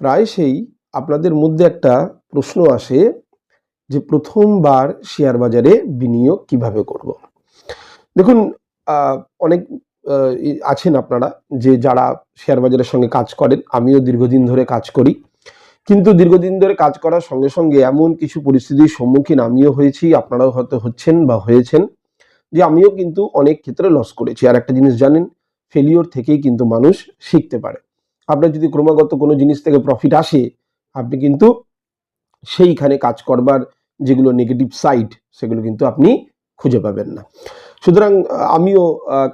প্রায়শই আপনাদের মধ্যে একটা প্রশ্ন আসে যে প্রথমবার শেয়ার বাজারে বিনিয়োগ কীভাবে করব? দেখুন অনেক আছেন আপনারা যে যারা শেয়ার বাজারের সঙ্গে কাজ করেন, আমিও দীর্ঘদিন ধরে কাজ করি। কিন্তু দীর্ঘদিন ধরে কাজ করার সঙ্গে সঙ্গে এমন কিছু পরিস্থিতির সম্মুখীন আমিও হয়েছি, আপনারাও হয়তো হচ্ছেন বা হয়েছেন, যে আমিও কিন্তু অনেক ক্ষেত্রে লস করেছি। আর একটা জিনিস জানেন ফেলিওর থেকেই কিন্তু মানুষ শিখতে পারে। আপনার যদি ক্রমাগত কোনো জিনিস থেকে প্রফিট আসে, আপনি কিন্তু সেইখানে কাজ করবার যেগুলো নেগেটিভ সাইড সেগুলো কিন্তু আপনি খুঁজে পাবেন না। সুতরাং, আমিও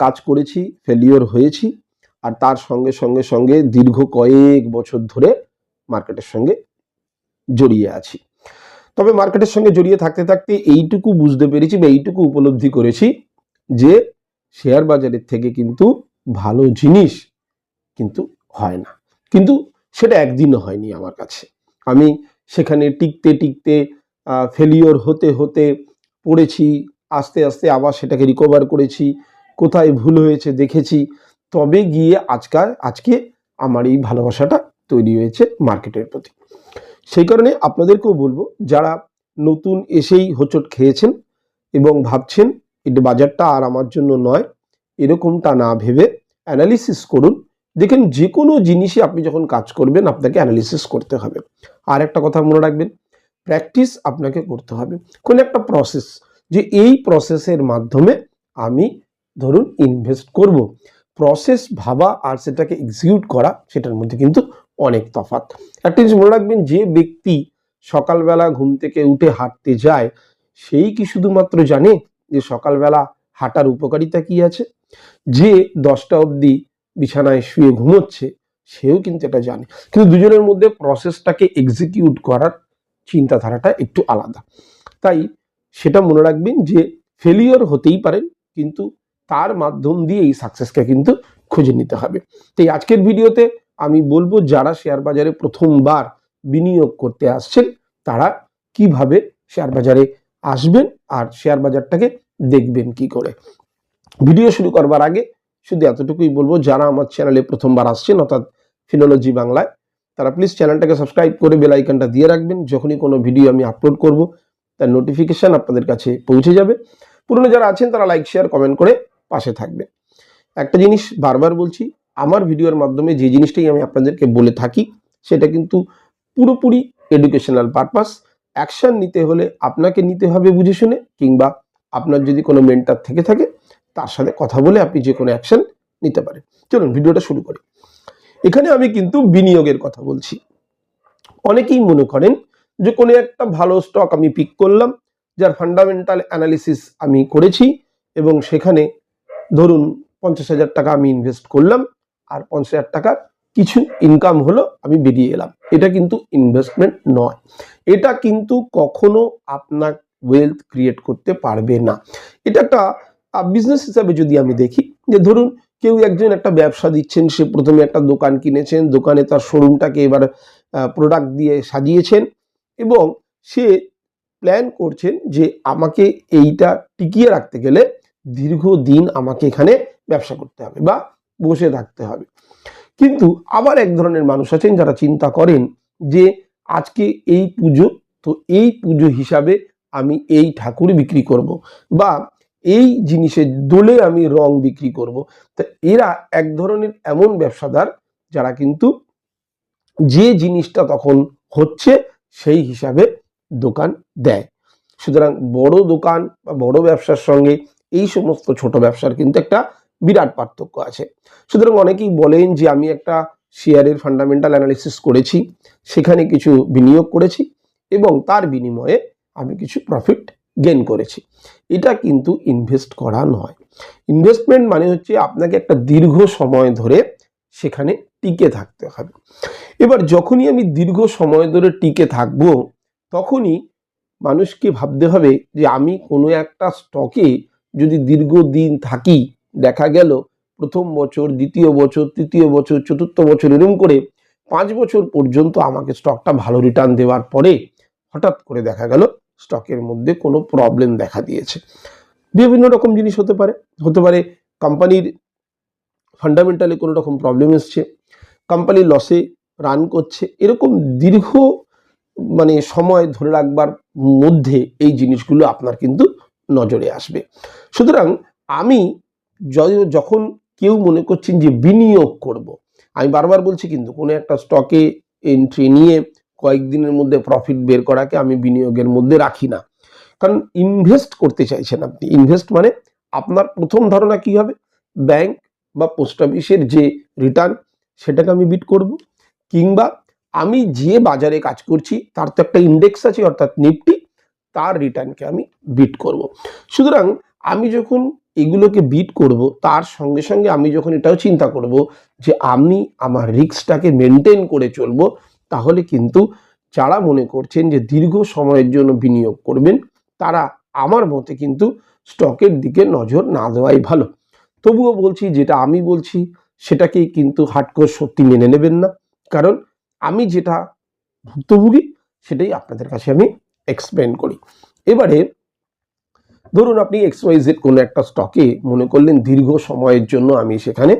কাজ করেছি ফেলিওর হয়েছি, আর তার সঙ্গে সঙ্গে সঙ্গে দীর্ঘ কয়েক বছর ধরে মার্কেটের সঙ্গে জড়িয়ে আছি। তবে মার্কেটের সঙ্গে জড়িয়ে থাকতে থাকতে এইটুকু বুঝতে পেরেছি বা এইটুকু উপলব্ধি করেছি যে শেয়ার বাজারের থেকে কিন্তু ভালো জিনিস কিন্তু হয় না। কিন্তু সেটা একদিনও হয়নি আমার কাছে। আমি সেখানে টিকতে টিকতে ফেলিওর হতে হতে পড়েছি, আস্তে আস্তে আবার সেটাকে রিকভার করেছি, কোথায় ভুল হয়েছে দেখেছি। তবে গিয়ে আজকাল, আজকে আমার এই ভালোবাসাটা তৈরি হয়েছে মার্কেটের প্রতি। সেই কারণে আপনাদেরকেও বলব, যারা নতুন এসেই হোঁচট খেয়েছেন এবং ভাবছেন, এটা বাজারটা আর আমার জন্য নয়, এরকমটা না ভেবে অ্যানালিসিস করুন। দেখেন যে কোনো জিনিসই আপনি যখন কাজ করবেন, আপনাকে অ্যানালিসিস করতে হবে। আর একটা কথা মনে রাখবেন প্র্যাকটিস আপনাকে করতে হবে। কোন একটা প্রসেস যে এই প্রসেসের মাধ্যমে আমি ধরুন ইনভেস্ট করব। প্রসেস ভাবা আর সেটাকে এক্সিকিউট করা, সেটার মধ্যে কিন্তু অনেক তফাৎ। একটা জিনিস মনে রাখবেন, যে ব্যক্তি সকালবেলা ঘুম থেকে উঠে হাঁটতে যায়, সেই কি শুধুমাত্র জানে যে সকালবেলা হাঁটার উপকারিতা কি আছে? যে দশটা অবধি বিছানায় শুয়ে ঘুমোচ্ছে, সেও কিন্তু এটা জানে। কিন্তু দুজনের মধ্যে প্রসেসটাকে এক্সিকিউট করার চিন্তাধারাটা একটু আলাদা। তাই সেটা মনে রাখবেন যে ফেলিওর হতেই পারেন কিন্তু তার মাধ্যম দিয়ে এই সাকসেসকে কিন্তু খুঁজে নিতে হবে। তাই আজকের ভিডিওতে আমি বলব, যারা শেয়ার বাজারে প্রথমবার বিনিয়োগ করতে আসছেন, তারা কীভাবে শেয়ার বাজারে আসবেন আর শেয়ার বাজারটাকে দেখবেন কি করে। ভিডিও শুরু করবার আগে শুধু এতটুকুই বলব, যারা আমার চ্যানেলে প্রথমবার আসছেন, অর্থাৎ ফিনোলজি বাংলায়, তারা প্লিজ চ্যানেলটাকে সাবস্ক্রাইব করে বেল দিয়ে রাখবেন। যখনই কোনো ভিডিও আমি আপলোড করব, তার নোটিফিকেশন আপনাদের কাছে পৌঁছে যাবে। পুরনো যারা আছেন, তারা লাইক শেয়ার কমেন্ট করে পাশে থাকবে একটা জিনিস বারবার বলছি, আমার ভিডিওর মাধ্যমে যে জিনিসটাই আমি আপনাদেরকে বলে থাকি, সেটা কিন্তু পুরোপুরি এডুকেশনাল পারপাস অ্যাকশন নিতে হলে আপনাকে নিতে হবে বুঝে শুনে, কিংবা আপনার যদি কোনো মেন্টার থেকে থাকে তার সাথে কথা বলে আপনি যে কোনো অ্যাকশন নিতে পারেন। চলুন, ভিডিওটা শুরু করি। এখানে আমি কিন্তু বিনিয়োগের কথা বলছি। অনেকেই মনে করেন যে কোনো একটা ভালো স্টক আমি পিক করলাম, যার ফান্ডামেন্টাল অ্যানালিসিস আমি করেছি এবং সেখানে ধরুন পঞ্চাশ হাজার টাকা আমি ইনভেস্ট করলাম আর পঞ্চাশ হাজার টাকার কিছু ইনকাম হলো আমি বেরিয়ে এলাম। এটা কিন্তু ইনভেস্টমেন্ট নয়। এটা কিন্তু কখনো আপনার ওয়েলথ ক্রিয়েট করতে পারবে না। এটা একটা বিজনেস হিসাবে যদি আমি দেখি, যে ধরুন কেউ একজন একটা ব্যবসা দিচ্ছেন, সে প্রথমে একটা দোকান কিনেছেন, দোকানে তার শোরুমটাকে এবার প্রোডাক্ট দিয়ে সাজিয়েছেন এবং সে প্ল্যান করছেন যে আমাকে এইটা টিকিয়ে রাখতে গেলে দীর্ঘদিন আমাকে এখানে ব্যবসা করতে হবে বা বসে থাকতে হবে। কিন্তু আবার এক ধরনের মানুষ আছেন যারা চিন্তা করেন যে আজকে এই পুজো, তো এই পুজো হিসাবে আমি এই ঠাকুর বিক্রি করব বা এই জিনিসের দোলে আমি রং বিক্রি করব। তা এরা এক ধরনের এমন ব্যবসাদার যারা কিন্তু যে জিনিসটা তখন হচ্ছে সেই হিসাবে দোকান দেয়। সুতরাং বড় দোকান বা বড় ব্যবসার সঙ্গে এই সমস্ত ছোট ব্যবসার কিন্তু একটা বিরাট পার্থক্য আছে। সুতরাং অনেকেই বলেন যে আমি একটা শেয়ারের ফান্ডামেন্টাল অ্যানালিসিস করেছি, সেখানে কিছু বিনিয়োগ করেছি এবং তার বিনিময়ে আমি কিছু প্রফিট গেন করেছি। এটা কিন্তু ইনভেস্ট করা নয়। ইনভেস্টমেন্ট মানে হচ্ছে আপনাকে একটা দীর্ঘ সময় ধরে সেখানে টিকে থাকতে হবে। এবার যখনই আমি দীর্ঘ সময় ধরে টিকে থাকব, তখনই মানুষকে ভাবতে হবে যে আমি কোনো একটা স্টকে যদি দীর্ঘদিন থাকি, দেখা গেল প্রথম বছর, দ্বিতীয় বছর, তৃতীয় বছর, চতুর্থ বছর এরকম করে পাঁচ বছর পর্যন্ত আমাকে স্টকটা ভালো রিটার্ন দেওয়ার পরে হঠাৎ করে দেখা গেল স্টকের মধ্যে কোনো প্রবলেম দেখা দিয়েছে। বিভিন্ন রকম জিনিস হতে পারে। হতে পারে কোম্পানির ফান্ডামেন্টালি কোনো রকম প্রবলেম এসছে। কোম্পানি লসে রান করছে। এরকম দীর্ঘ মানে সময় ধরে রাখবার মধ্যে এই জিনিসগুলো আপনার কিন্তু নজরে আসবে। সুতরাং আমি যখন কেউ মনে করছেন যে বিনিয়োগ করব। আমি বারবার বলছি কিন্তু কোনো একটা স্টকে এন্ট্রি নিয়ে কয়েকদিনের মধ্যে প্রফিট বের করাকে আমি বিনিয়োগের মধ্যে রাখি না। কারণ ইনভেস্ট করতে চাইছেন আপনি। ইনভেস্ট মানে আপনার প্রথম ধারণা কি হবে? ব্যাংক বা পোস্ট অফিসের যে রিটার্ন সেটাকে আমি বিট করব। কিংবা আমি যে বাজারে কাজ করছি, তার তো একটা ইন্ডেক্স আছে, অর্থাৎ নিফটি তার রিটার্নকে আমি বিট করব। সুতরাং আমি যখন এগুলোকে বিট করব, তার সঙ্গে সঙ্গে আমি যখন এটাও চিন্তা করব যে আমি আমার রিস্কটাকে মেনটেন করে চলবো তাহলে কিন্তু যারা মনে করছেন যে দীর্ঘ সময়ের জন্য বিনিয়োগ করবেন, তারা আমার মতে কিন্তু স্টকের দিকে নজর না দেওয়াই ভালো। তবুও বলছি, যেটা আমি বলছি, সেটাকেই কিন্তু হাটকোর সত্যি মেনে নেবেন না। কারণ আমি যেটা ভুক্তভোগী, সেটাই আপনাদের কাছে আমি এক্সপ্লেন করি। এবারে ধরুন আপনি এক্স ওয়াই কোনো একটা স্টকে মনে করলেন দীর্ঘ সময়ের জন্য আমি সেখানে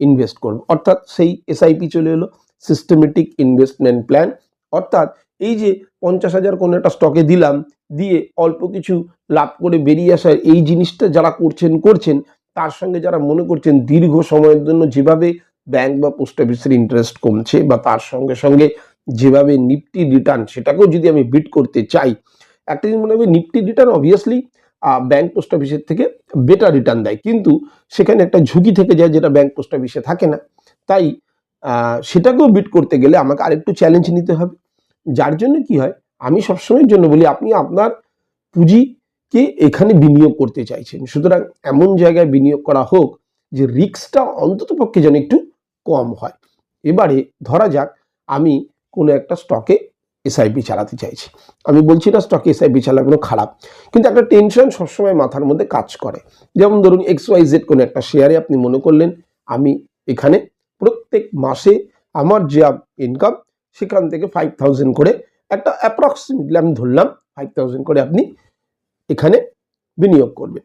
ইনভেস্ট করব। অর্থাৎ সেই এসআইপি চলে এলো। সিস্টেমেটিক ইনভেস্টমেন্ট প্ল্যান অর্থাৎ এই যে পঞ্চাশ হাজার কোনো একটা স্টকে দিলাম, দিয়ে অল্প কিছু লাভ করে বেরিয়ে আসার এই জিনিসটা যারা করছেন করছেন, তার সঙ্গে যারা মনে করছেন দীর্ঘ সময়ের জন্য যেভাবে ব্যাংক বা পোস্ট অফিসের ইন্টারেস্ট কমছে বা তার সঙ্গে সঙ্গে যেভাবে নিফটি রিটার্ন সেটাকেও যদি আমি বিট করতে চাই, একটা জিনিস মনে হবে Nifty return obviously bank post অফিসের থেকে বেটার রিটার্ন দেয়। কিন্তু সেখানে একটা ঝুঁকি থেকে যায় যেটা ব্যাংক পোস্ট অফিসে থাকে না। তাই সেটাকেও বিট করতে গেলে আমাকে আরেকটু চ্যালেঞ্জ নিতে হবে। যার জন্য কি হয়, আমি সবসময়ের জন্য বলি, আপনি আপনার পুঁজিকে এখানে বিনিয়োগ করতে চাইছেন। সুতরাং এমন জায়গায় বিনিয়োগ করা হোক যে রিস্কটা অন্তত পক্ষে যেন একটু কম হয়। এবারে ধরা যাক, আমি কোনো একটা স্টকে এসআইপি চালাতে চাইছি। আমি বলছি না স্টকে এসআইপি চালানো খারাপ, কিন্তু একটা টেনশন সবসময় মাথার মধ্যে কাজ করে। যেমন ধরুন এক্স ওয়াই জেড কোনো একটা শেয়ারে আপনি মনে করলেন, আমি এখানে প্রত্যেক মাসে আমার যে ইনকাম সেখান থেকে ফাইভ থাউজেন্ড করে একটা অ্যাপ্রক্সিমেটলি আমি ধরলাম ফাইভ থাউজেন্ড করে আপনি এখানে বিনিয়োগ করবেন।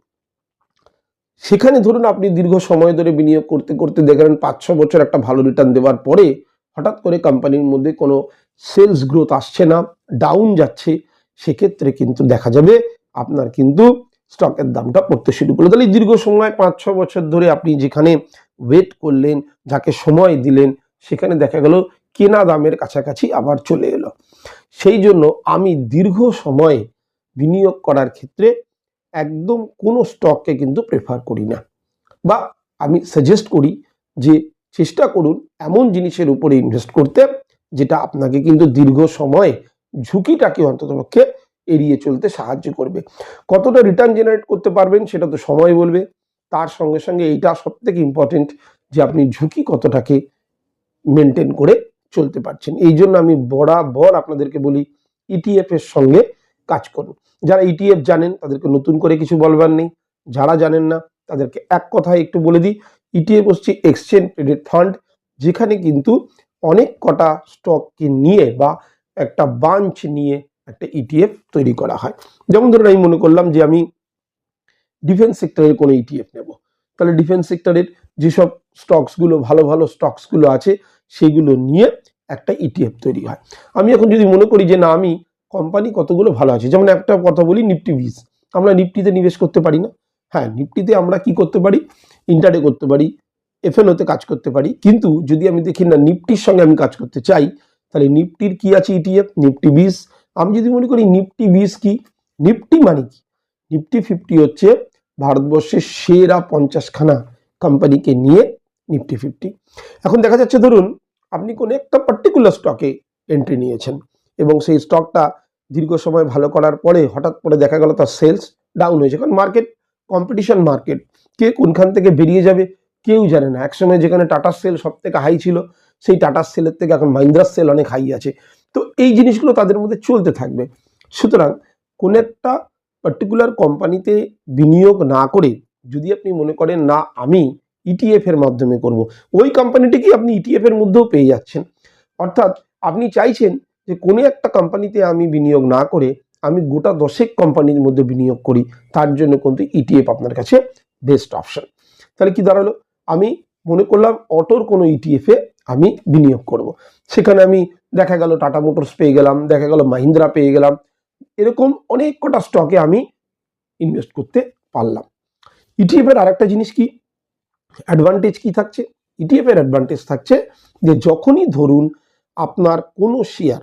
সেখানে ধরুন আপনি দীর্ঘ সময় ধরে বিনিয়োগ করতে করতে দেখলেন পাঁচ ছ বছর একটা ভালো রিটার্ন দেওয়ার পরে হঠাৎ করে কোম্পানির মধ্যে কোনো সেলস গ্রোথ আসছে না ডাউন যাচ্ছে, সেক্ষেত্রে কিন্তু দেখা যাবে আপনার কিন্তু স্টকের দামটা পড়তে শুরু করল। তাহলে দীর্ঘ সময় পাঁচ ছ বছর ধরে আপনি যেখানে ওয়েট করলেন, যাকে সময় দিলেন, সেখানে দেখা গেল কেনা দামের কাছাকাছি আবার চলে এলো। সেই জন্য আমি দীর্ঘ সময় বিনিয়োগ করার ক্ষেত্রে একদম কোনো স্টককে কিন্তু প্রেফার করি না। বা আমি সাজেস্ট করি যে চেষ্টা করুন এমন জিনিসের উপরে ইনভেস্ট করতে, যেটা আপনাকে কিন্তু দীর্ঘ সময় ঝুঁকিটাকে অন্ততপক্ষে এড়িয়ে চলতে সাহায্য করবে। কতটা রিটার্ন জেনারেট করতে পারবেন সেটা তো সময় বলবে। তার সঙ্গে সঙ্গে এইটা সব থেকে ইম্পর্টেন্ট যে আপনি ঝুঁকি কতটাকে মেনটেন করে চলতে পারছেন। এই জন্য আমি বরাবর আপনাদেরকে বলি ইটিএফ এর সঙ্গে কাজ করুন। যারা ইটিএফ জানেন, তাদেরকে নতুন করে কিছু বলবার নেই। যারা জানেন না, তাদেরকে এক কথায় একটু বলে দিই ইটিএফ হচ্ছে এক্সচেঞ্জ ট্রেডেড ফান্ড যেখানে কিন্তু অনেক কটা স্টককে নিয়ে বা একটা বাঞ্চ নিয়ে একটা ইটিএফ তৈরি করা হয়। যেমন ধরুন আমি মনে করলাম যে আমি ডিফেন্স সেক্টরের কোনো ইটিএফ নেব। তাহলে ডিফেন্স সেক্টরের যেসব স্টকসগুলো ভালো ভালো স্টকসগুলো আছে, সেগুলো নিয়ে একটা ইটিএফ তৈরি হয়। আমি এখন যদি মনে করি যে, না, আমি কোম্পানি কতগুলো ভালো আছে, যেমন একটা কথা বলি নিফটি বিস আমরা নিফটিতে নিবেশ করতে পারি না। হ্যাঁ নিফটিতে আমরা কি করতে পারি? ইন্টারে করতে পারি এফএনওতে কাজ করতে পারি। কিন্তু যদি আমি দেখি, না নিফটির সঙ্গে আমি কাজ করতে চাই, তাহলে নিফটির কি আছে ইটিএফ নিফটি বিস আমি যদি মনে করি নিফটি বিস কি? নিফটি মানে কি? নিফটি ফিফটি হচ্ছে ভারতবর্ষের সেরা পঞ্চাশখানা কোম্পানিকে নিয়ে নিফটি ফিফটি এখন দেখা যাচ্ছে, ধরুন, আপনি কোনো একটা পার্টিকুলার স্টকে এন্ট্রি নিয়েছেন এবং সেই স্টকটা দীর্ঘ সময় ভালো করার পরে হঠাৎ করে দেখা গেল তার সেলস ডাউন হয়েছে। কারণ মার্কেট কম্পিটিশন মার্কেট কে কোনখান থেকে বেরিয়ে যাবে কেউ জানে না। একসময় যেখানে টাটার সেল সব থেকে হাই ছিল, সেই টাটার সেলের থেকে এখন মাহিন্দ্রার সেল অনেক হাই আছে। তো এই জিনিসগুলো তাদের মধ্যে চলতে থাকবে। সুতরাং কোন একটা পার্টিকুলার কোম্পানিতে বিনিয়োগ না করে যদি আপনি মনে করেন, না, আমি ইটিএফ এর মাধ্যমে করব। ওই কোম্পানিটিকে আপনি ইটিএফ এর মধ্যেও পেয়ে যাচ্ছেন? অর্থাৎ আপনি চাইছেন যে কোনো একটা কোম্পানিতে আমি বিনিয়োগ না করে আমি গোটা দশেক কোম্পানির মধ্যে বিনিয়োগ করি, তার জন্য কিন্তু ইটিএফ আপনার কাছে বেস্ট অপশন তাহলে কি দাঁড়াল? আমি মনে করলাম অটোর কোনো ইটিএফে আমি বিনিয়োগ করব। সেখানে আমি দেখা গেল টাটা মোটরস পেয়ে গেলাম, দেখা গেল মাহিন্দ্রা পেয়ে গেলাম এরকম অনেক কটা স্টকে আমি ইনভেস্ট করতে পারলাম। ইটিএফ এর আরেকটা জিনিস কি? অ্যাডভান্টেজ কি থাকছে? ইটিএফ এর অ্যাডভান্টেজ থাকছে যে যখনই ধরুন আপনার কোনো শেয়ার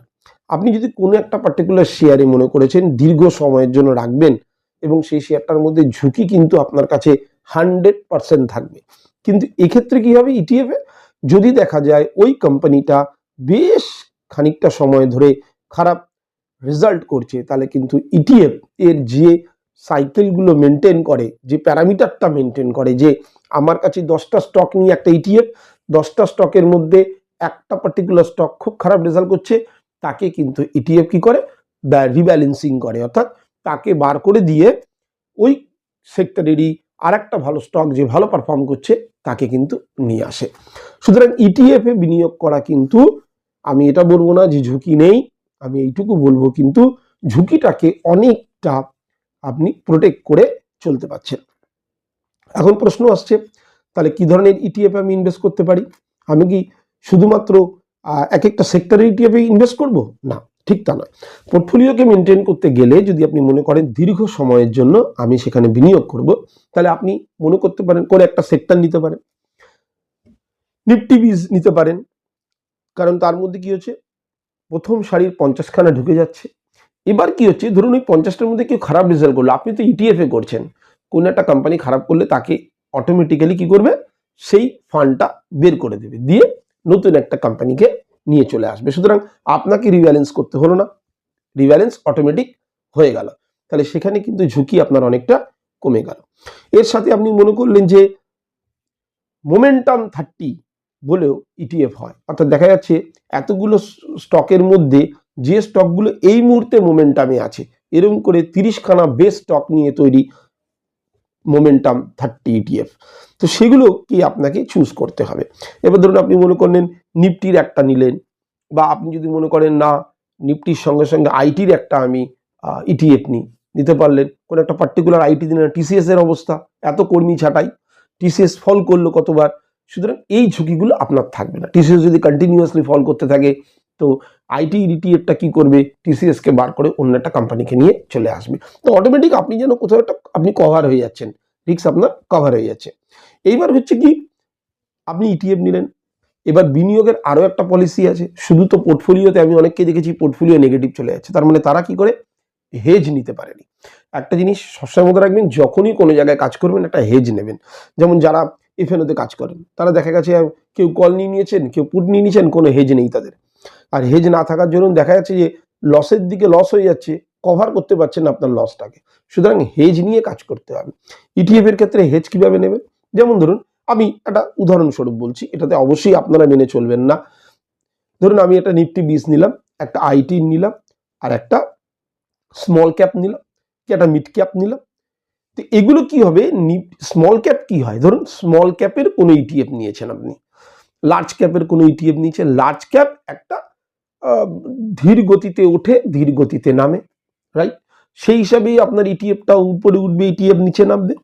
আপনি যদি কোনো একটা পার্টিকুলার শেয়ারে মনে করেছেন দীর্ঘ সময়ের জন্য রাখবেন এবং সেই শেয়ারটার মধ্যে ঝুঁকি কিন্তু আপনার কাছে হান্ড্রেড পার্সেন্ট থাকবে। কিন্তু এক্ষেত্রে কি হবে ইটিএফ যদি দেখা যায় ওই কোম্পানিটা বেশ খানিকটা সময় ধরে খারাপ রেজাল্ট করছে, তাহলে কিন্তু ইটিএফ এর যে সাইকেলগুলো মেনটেন করে, যে প্যারামিটারটা মেনটেন করে, যে আমার কাছে দশটা স্টক নিয়ে একটা ইটিএফ দশটা স্টকের মধ্যে একটা পার্টিকুলার স্টক খুব খারাপ রেজাল্ট করছে, তাকে কিন্তু ইটিএফ কি করে? রিব্যালেন্সিং করে। অর্থাৎ তাকে বার করে দিয়ে ওই সেক্টরেরই আর একটা ভালো স্টক যে ভালো পারফর্ম করছে, তাকে কিন্তু নিয়ে আসে। সুতরাং ইটিএফ বিনিয়োগ করা কিন্তু আমি এটা বলব না যে ঝুঁকি নেই। আমি এইটুকু বলব, কিন্তু ঝুঁকিটাকে অনেকটা আপনি প্রোটেক্ট করে চলতে পারছেন। এখন প্রশ্ন আসছে, তাহলে কি ধরনের ইটিএফ আমি ইনভেস্ট করতে পারি? আমি কি শুধুমাত্র এক একটা সেক্টরের ইটিএফে ইনভেস্ট করব? না, ঠিক তা নয়। পোর্টফোলিওকে মেনটেন করতে গেলে যদি আপনি মনে করেন দীর্ঘ সময়ের জন্য আমি সেখানে বিনিয়োগ করব, তাহলে আপনি মনে করতে পারেন কোন একটা সেক্টর নিতে পারেন। নিফটি বীজ নিতে পারেন। কারণ তার মধ্যে কি হচ্ছে? প্রথম সারির পঞ্চাশখানা ঢুকে যাচ্ছে। এবার কি হচ্ছে? ধরুন ওই পঞ্চাশটার মধ্যে কেউ খারাপ রেজাল্ট করল। আপনি তো ইটিএফ এ করছেন। কোন একটা কোম্পানি খারাপ করলে তাকে অটোমেটিক্যালি কি করবে? সেই ফান্ডটা বের করে দেবে। দিয়ে নতুন একটা কোম্পানিকে নিয়ে চলে আসবে। সুতরাং আপনাকে রিব্যালেন্স করতে হলো না। রিব্যালেন্স অটোমেটিক হয়ে গেল। তাহলে সেখানে কিন্তু ঝুঁকি আপনার অনেকটা কমে গেল। এর সাথে আপনি মনে করলেন যে মোমেন্টাম থার্টি বলেও ইটিএফ হয়। অর্থাৎ দেখা যাচ্ছে এতগুলো স্টকের মধ্যে যে স্টকগুলো এই মুহূর্তে মোমেন্টামে আছে, এরকম করে তিরিশখানা বেস্ট স্টক নিয়ে তৈরি মোমেন্টাম থার্টি ইটিএফ তো সেগুলো কি আপনাকে চুজ করতে হবে? এবার ধরুন আপনি মনে করলেন নিফটির একটা নিলেন, বা আপনি যদি মনে করেন না, নিফটির সঙ্গে সঙ্গে আইটির একটা আমি ইটিএফ নিই, নিতে পারলেন, কোনো একটা পার্টিকুলার আইটি দিলেন টিসিএস এর অবস্থা, এত কর্মী ছাঁটাই, টিসিএস ফল করল কতবার সুতরাং এই ঝুঁকিগুলো আপনার থাকবে না। টিসিএস যদি কন্টিনিউয়াসলি ফল করতে থাকে, তো আইটি ইটিএফটা কি করবে? টিসিএস কে বার করে অন্য একটা কোম্পানিকে নিয়ে চলে আসবে। তো অটোমেটিক আপনি যেন কোথাও একটা আপনি কভার হয়ে যাচ্ছেন। রিক্স আপনার কভার হয়ে যাচ্ছে। এইবার হচ্ছে কি, আপনি ইটিএফ নিলেন। এবার বিনিয়োগের আরও একটা পলিসি আছে। শুধু তো পোর্টফোলিওতে আমি অনেককে দেখেছি পোর্টফোলিও নেগেটিভ চলে যাচ্ছে। তার মানে তারা কি করে? হেজ নিতে পারেনি। একটা জিনিস সবসময় মধ্যে রাখবেন, যখনই কোনো জায়গায় কাজ করবেন, একটা হেজ নেবেন। যেমন যারা এফএনওতে কাজ করেন। তারা দেখা গেছে কেউ কল নিয়ে নিয়েছেন, কেউ পুট নিয়ে নিয়েছেন, কোনো হেজ নেই তাদের। আর হেজ না থাকার জন্য দেখা যাচ্ছে যে লসের দিকে লস হয়ে যাচ্ছে কভার করতে পারছেন আপনার লসটাকে সুতরাং হেজ নিয়ে কাজ করতে হবে। ইটিএফ এর ক্ষেত্রে হেজ কীভাবে নেবেন? যেমন ধরুন, আমি একটা উদাহরণস্বরূপ বলছি, এটাতে অবশ্যই আপনারা মেনে চলবেন না। ধরুন আমি একটা নিফটি বিস নিলাম, একটা আইটি নিলাম, আর একটা স্মল ক্যাপ নিলাম, কি একটা মিড ক্যাপ নিলাম তো এগুলো কি হবে? স্মল ক্যাপ কি হয়? ধরুন স্মল ক্যাপের কোনো ইটিএফ নিয়েছেন আপনি। লার্জ ক্যাপের কোনো ইটিএফ নিয়েছেন। লার্জ ক্যাপ একটা ধীর গতিতে ওঠে, ধীর গতিতে নামে রাইট সেই হিসাবেই আপনার ইটিএফটা উপরে উঠবে ইটিএফ নিচে নামবে।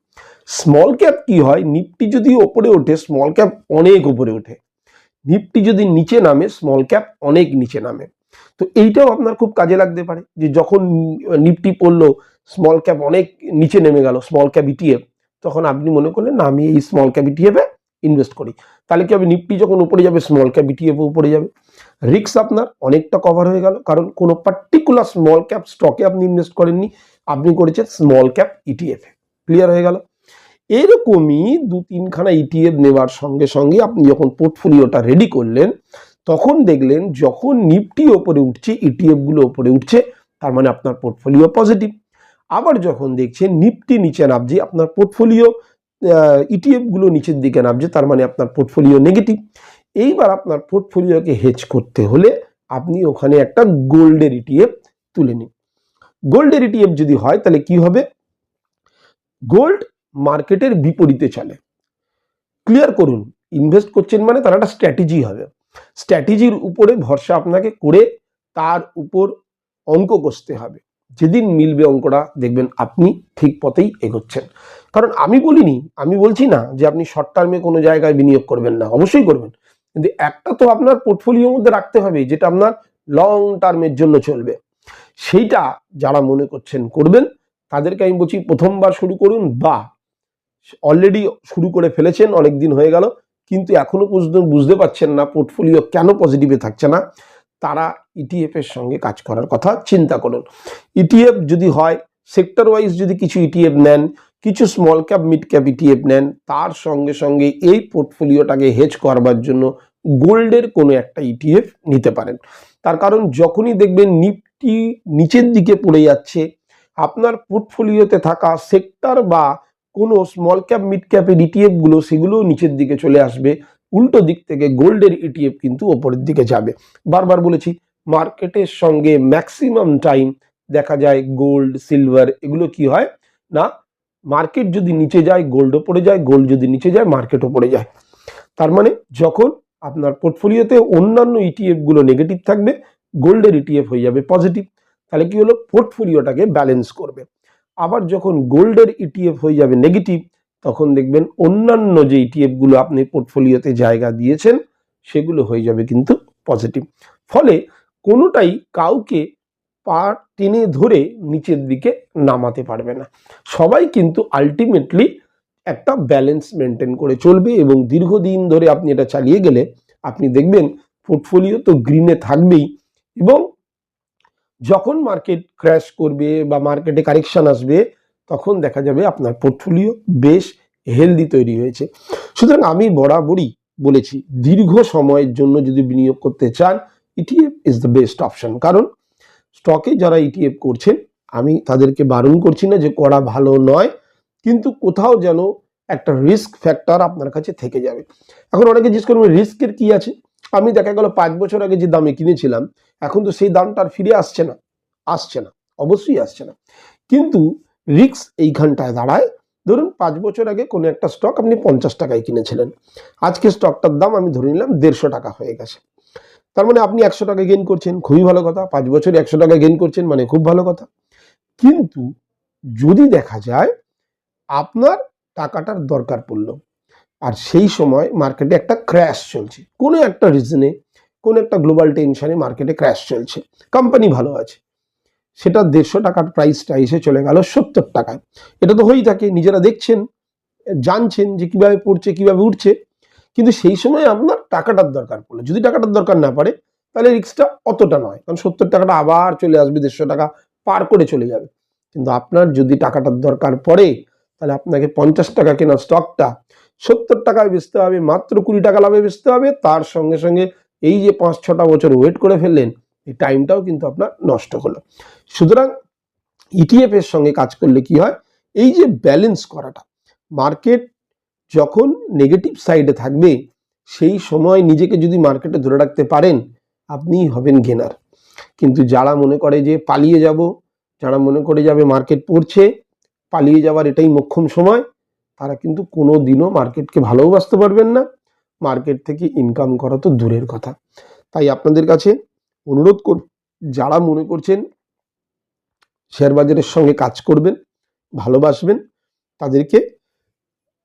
স্মল ক্যাপ কি হয়? নিফটি যদি ওপরে ওঠে স্মল ক্যাপ অনেক উপরে ওঠে। নিফটি যদি নিচে নামে স্মল ক্যাপ অনেক নিচে নামে। তো এইটাও আপনার খুব কাজে লাগতে পারে যে যখন নিফটি পড়ল স্মল ক্যাপ অনেক নিচে নেমে গেল স্মল ক্যাপ ইটিএফ তখন আপনি মনে করলেন, না, আমি এই স্মল ক্যাপ ইটিএফে ইনভেস্ট করি। তাহলে কি হবে? নিফটি যখন উপরে যাবে স্মল ক্যাপ ইটিএফও উপরে যাবে। রিক্স আপনার অনেকটা কভার হয়ে গেল, কারণ কোনো পার্টিকুলার স্মল ক্যাপ স্টকে আপনি ইনভেস্ট করেননি। আপনি করেছেন স্মল ক্যাপ ইটিএফ ক্লিয়ার হয়ে গেল? এরকমই দু তিনখানা ইটিএফ নেওয়ার সঙ্গে সঙ্গে আপনি যখন পোর্টফোলিওটা রেডি করলেন, তখন দেখলেন যখন নিফটি ওপরে উঠছে ইটিএফগুলো ওপরে উঠছে, তার মানে আপনার পোর্টফোলিও পজিটিভ আবার যখন দেখছেন নিফটি নিচে নামছে, আপনার পোর্টফোলিও ইটিএফগুলো নিচের দিকে নামছে, তার মানে আপনার পোর্টফোলিও নেগেটিভ এইবার আপনার পোর্টফোলিওকে হেজ করতে হলে আপনি ওখানে একটা গোল্ডের ইটিএফ তুলে নিন। গোল্ডের ইটিএফ যদি হয়, তাহলে কি হবে? গোল্ড মার্কেটের বিপরীতে চলে। ক্লিয়ার করুন ইনভেস্ট করছেন মানে তার একটা স্ট্র্যাটেজি হবে। স্ট্র্যাটেজির উপরে ভরসা আপনাকে করে তার উপর অঙ্ক কষতে হবে। যেদিন মিলবে অঙ্কটা, দেখবেন আপনি ঠিক পথেই এগোচ্ছেন। কারণ আমি বলিনি, আমি বলছি না যে আপনি শর্ট টার্মে কোনো জায়গায় বিনিয়োগ করবেন না, অবশ্যই করবেন। কিন্তু একটা তো আপনার পোর্টফোলিওর মধ্যে রাখতে হবে, যেটা আপনার লং টার্মের জন্য চলবে। সেইটা যারা মনে করছেন করবেন, তাদেরকে আমি বলছি প্রথমবার শুরু করুন বা অলরেডি শুরু করে ফেলেছেন অনেক দিন হয়ে গেল, কিন্তু এখনও পর্যন্ত বুঝতে পারছেন না পোর্টফোলিও কেন পজিটিভে থাকছে না। তারা ইটিএফ এর সঙ্গে কাজ করার কথা চিন্তা করুন। ইটিএফ যদি হয় সেক্টর ওয়াইজ যদি কিছু ইটিএফ নেন, কিছু small cap mid cap ETF নেন, তার সঙ্গে সঙ্গে এই পোর্টফোলিওটাকে হেজ করবার জন্য গোল্ডের কোনো একটা ইটিএফ নিতে পারেন। তার কারণ যখনই দেখবেন নিফটি নিচের দিকে পড়ে যাচ্ছে, আপনার পোর্টফোলিওতে থাকা সেক্টর বা কোনো স্মল ক্যাপ মিড ক্যাপের ইটিএফগুলো, সেগুলোও নিচের দিকে চলে আসবে। উল্টো দিক থেকে গোল্ডের ইটিএফ কিন্তু ওপরের দিকে যাবে। বারবার বলেছি, মার্কেটের সঙ্গে ম্যাক্সিমাম টাইম দেখা যায় গোল্ড, সিলভার, এগুলো কি হয়? না, মার্কেট যদি নিচে যায়, গোল্ডও পড়ে যায়, গোল্ড যদি নিচে যায়, মার্কেটও পড়ে যায়। তার মানে যখন আপনার পোর্টফোলিওতে অন্যান্য ইটিএফগুলো নেগেটিভ থাকবে, গোল্ডের ইটিএফ হয়ে যাবে পজিটিভ তাহলে কি হলো? পোর্টফোলিওটাকে ব্যালেন্স করবে। আবার যখন গোল্ডের ইটিএফ হয়ে যাবে নেগেটিভ তখন দেখবেন অন্যান্য যে ইটিএফগুলো আপনি পোর্টফোলিওতে জায়গা দিয়েছেন, সেগুলো হয়ে যাবে কিন্তু পজিটিভ ফলে কোনোটাই কাউকে পা টেনে ধরে নিচের দিকে নামাতে পারবে না। সবাই কিন্তু আলটিমেটলি একটা ব্যালেন্স মেনটেন করে চলবে এবং দীর্ঘদিন ধরে আপনি এটা চালিয়ে গেলে আপনি দেখবেন পোর্টফোলিও তো গ্রিনে থাকবেই এবং যখন মার্কেট ক্র্যাশ করবে বা মার্কেটে কারেকশন আসবে তখন দেখা যাবে আপনার পোর্টফোলিও বেশ হেলদি তৈরি হয়েছে। সুতরাং আমি বরাবরই বলেছি, দীর্ঘ সময়ের জন্য যদি বিনিয়োগ করতে চান ETF is the best option কারণ স্টকে যারা ইটিএফ করছেন, আমি তাদেরকে বারণ করছি না যে করা ভালো নয়, কিন্তু কোথাও যেন একটা রিস্ক ফ্যাক্টর আপনার কাছে থেকে যাবে। এখন অনেকে জিজ্ঞেস করবেন রিস্কের কি আছে? আমি দেখা গেল পাঁচ বছর আগে যে দামে কিনেছিলাম, এখন তো সেই দামটা আর ফিরে আসছে না আসছে না, অবশ্যই আসছে না। কিন্তু রিস্ক এইখানটায় দাঁড়ায়। ধরুন পাঁচ বছর আগে কোনো একটা স্টক আপনি পঞ্চাশ টাকায় কিনেছিলেন। আজকে স্টকটার দাম আমি ধরে নিলাম দেড়শো টাকা হয়ে গেছে। তার মানে আপনি একশো টাকা গেইন করছেন, খুবই ভালো কথা। পাঁচ বছরে একশো টাকা গেন করছেন মানে খুব ভালো কথা। কিন্তু যদি দেখা যায়, আপনার টাকাটার দরকার পড়ল। আর সেই সময় মার্কেটে একটা ক্র্যাশ চলছে। কোনো একটা রিজনে কোনো একটা গ্লোবাল টেনশনে মার্কেটে ক্র্যাশ চলছে। কোম্পানি ভালো আছে। সেটা দেড়শো টাকার প্রাইসটা এসে চলে গেল সত্তর টাকায়। এটা তো হয়েই থাকে, নিজেরা দেখছেন, জানছেন যে কীভাবে পড়ছে, কীভাবে উঠছে, কিন্তু সেই সময় আপনার টাকাটার দরকার পড়ল। যদি টাকাটার দরকার না পড়ে, তাহলে রিক্সটা অতটা নয়, কারণ সত্তর টাকাটা আবার চলে আসবে, দেড়শো টাকা পার করে চলে যাবে। কিন্তু আপনার যদি টাকাটার দরকার পড়ে, তাহলে আপনাকে পঞ্চাশ টাকা কেনা স্টকটা সত্তর টাকায় বেচতে হবে, মাত্র কুড়ি টাকা লাভে বেচতে হবে। তার সঙ্গে সঙ্গে এই যে পাঁচ ছটা বছর ওয়েট করে ফেললেন এই টাইমটাও কিন্তু আপনার নষ্ট হলো। সুতরাং ইটিএফ এর সঙ্গে কাজ করলে কি হয়? এই যে ব্যালেন্স করাটা মার্কেট যখন নেগেটিভ সাইডে থাকবে, সেই সময় নিজেকে যদি মার্কেটে ধরে রাখতে পারেন আপনি হবেন গেনার কিন্তু যারা মনে করে যে পালিয়ে যাব, যারা মনে করে যাবে মার্কেট পড়ছে, পালিয়ে যাওয়ার এটাই মোক্ষম সময়, তারা কিন্তু কোনো দিনও মার্কেটকে ভালোবাসতে পারবেন না। মার্কেট থেকে ইনকাম করা তো দূরের কথা। তাই আপনাদের কাছে অনুরোধ কর যারা মনে করছেন শেয়ার বাজারের সঙ্গে কাজ করবেন, ভালোবাসবেন, তাদেরকে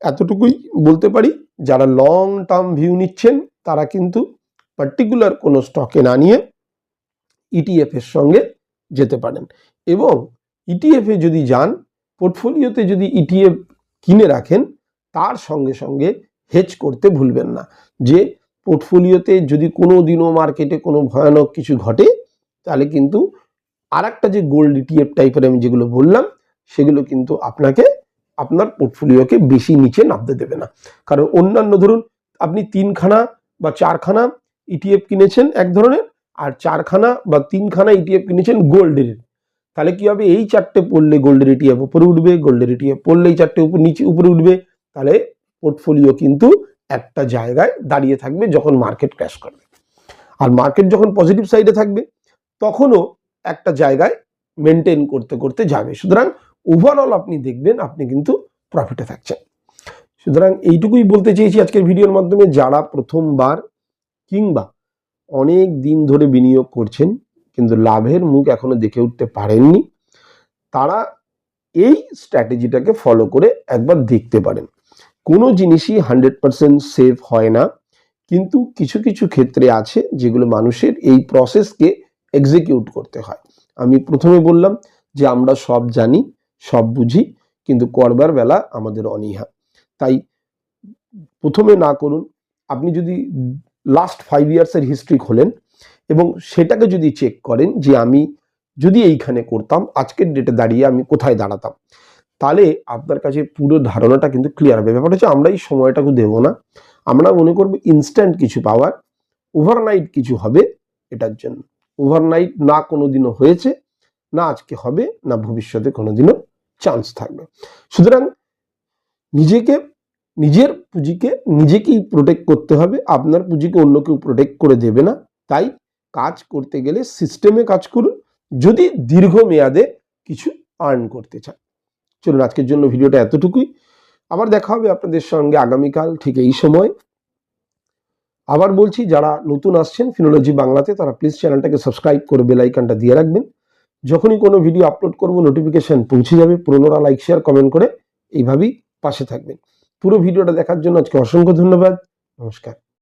এতটুকুই বলতে পারি, যারা লং টার্ম ভিউ নিচ্ছেন, তারা কিন্তু পার্টিকুলার কোনো স্টকে না নিয়ে ইটিএফ এর সঙ্গে যেতে পারেন। এবং ইটিএফ এ যদি যান পোর্টফোলিওতে যদি ইটিএফ কিনে রাখেন, তার সঙ্গে সঙ্গে হেজ করতে ভুলবেন না। যে পোর্টফোলিওতে যদি কোনো দিনও মার্কেটে কোনো ভয়ানক কিছু ঘটে, তাহলে কিন্তু আর একটা যে গোল্ড ইটিএফ টাইপের আমি যেগুলো বললাম, সেগুলো কিন্তু আপনাকে আপনার পোর্টফোলিওকে বেশি নিচে নামতে দেবে না। কারণ অন্যান্য ধরুন, আপনি তিনখানা বা চারখানা ইটিএফ কিনেছেন এক ধরনের, আর চারখানা বা তিনখানা ইটিএফ কিনেছেন গোল্ডের তাহলে কি হবে? এই চারটে পড়লে গোল্ডের ইটিএফ উপরে উঠবে গোল্ডের ইটিএফ পড়লে এই চারটে উপর নিচে, উপরে উঠবে। তাহলে পোর্টফোলিও কিন্তু একটা জায়গায় দাঁড়িয়ে থাকবে যখন মার্কেট ক্র্যাশ করবে। আর মার্কেট যখন পজিটিভ সাইডে থাকবে, তখনও একটা জায়গায় মেনটেন করতে করতে যাবে। সুতরাং ওভারঅল আপনি দেখবেন আপনি কিন্তু প্রফিটে থাকছেন। সুতরাং এইটুকুই বলতে চেয়েছি আজকের ভিডিওর মাধ্যমে, যারা প্রথমবার কিংবা অনেক দিন ধরে বিনিয়োগ করছেন, কিন্তু লাভের মুখ এখনও দেখে উঠতে পারেননি, তারা এই স্ট্র্যাটেজিটাকে ফলো করে একবার দেখতে পারেন। কোনো জিনিসই হান্ড্রেড পার্সেন্ট সেফ হয় না। কিন্তু কিছু কিছু ক্ষেত্রে আছে যেগুলো মানুষের এই প্রসেসকে এক্সিকিউট করতে হয়। আমি প্রথমে বললাম যে আমরা সব জানি, সব বুঝি, কিন্তু করবার বেলা আমাদের অনীহা। তাই প্রথমে না করুন, আপনি যদি লাস্ট ফাইভ ইয়ার্সের হিস্ট্রি খোলেন এবং সেটাকে যদি চেক করেন যে আমি যদি এইখানে করতাম, আজকের ডেটে দাঁড়িয়ে আমি কোথায় দাঁড়াতাম। তাহলে আপনার কাছে পুরো ধারণাটা কিন্তু ক্লিয়ার হবে। ব্যাপারটা হচ্ছে আমরা এই সময়টাকে দেবো না। আমরা মনে করব ইনস্ট্যান্ট কিছু পাওয়ার ওভারনাইট কিছু হবে এটার জন্য। ওভারনাইট না কোনো দিনও হয়েছে, না আজকে হবে, না ভবিষ্যতে কোনোদিনও চান্স থাকবে। সুতরাং নিজেকে, নিজের পুঁজিকে নিজেকেই প্রোটেক্ট করতে হবে। আপনার পুঁজিকে অন্য কেউ প্রোটেক্ট করে দেবে না। তাই কাজ করতে গেলে সিস্টেমে কাজ করুন। যদি দীর্ঘ মেয়াদে কিছু আর্ন করতে চান। চলুন আজকের জন্য ভিডিওটা এতটুকুই। আবার দেখা হবে আপনাদের সঙ্গে আগামীকাল ঠিক এই সময়। আবার বলছি, যারা নতুন আসছেন ফিনোলজি বাংলাতে, তারা প্লিজ চ্যানেলটাকে সাবস্ক্রাইব করে বেল আইকনটা দিয়ে রাখবেন। যখনই কোনো ভিডিও আপলোড করব নোটিফিকেশান পৌঁছে যাবে। পুরোনোরা লাইক শেয়ার কমেন্ট করে এইভাবেই পাশে থাকবেন। পুরো ভিডিওটা দেখার জন্য আজকে অসংখ্য ধন্যবাদ। নমস্কার।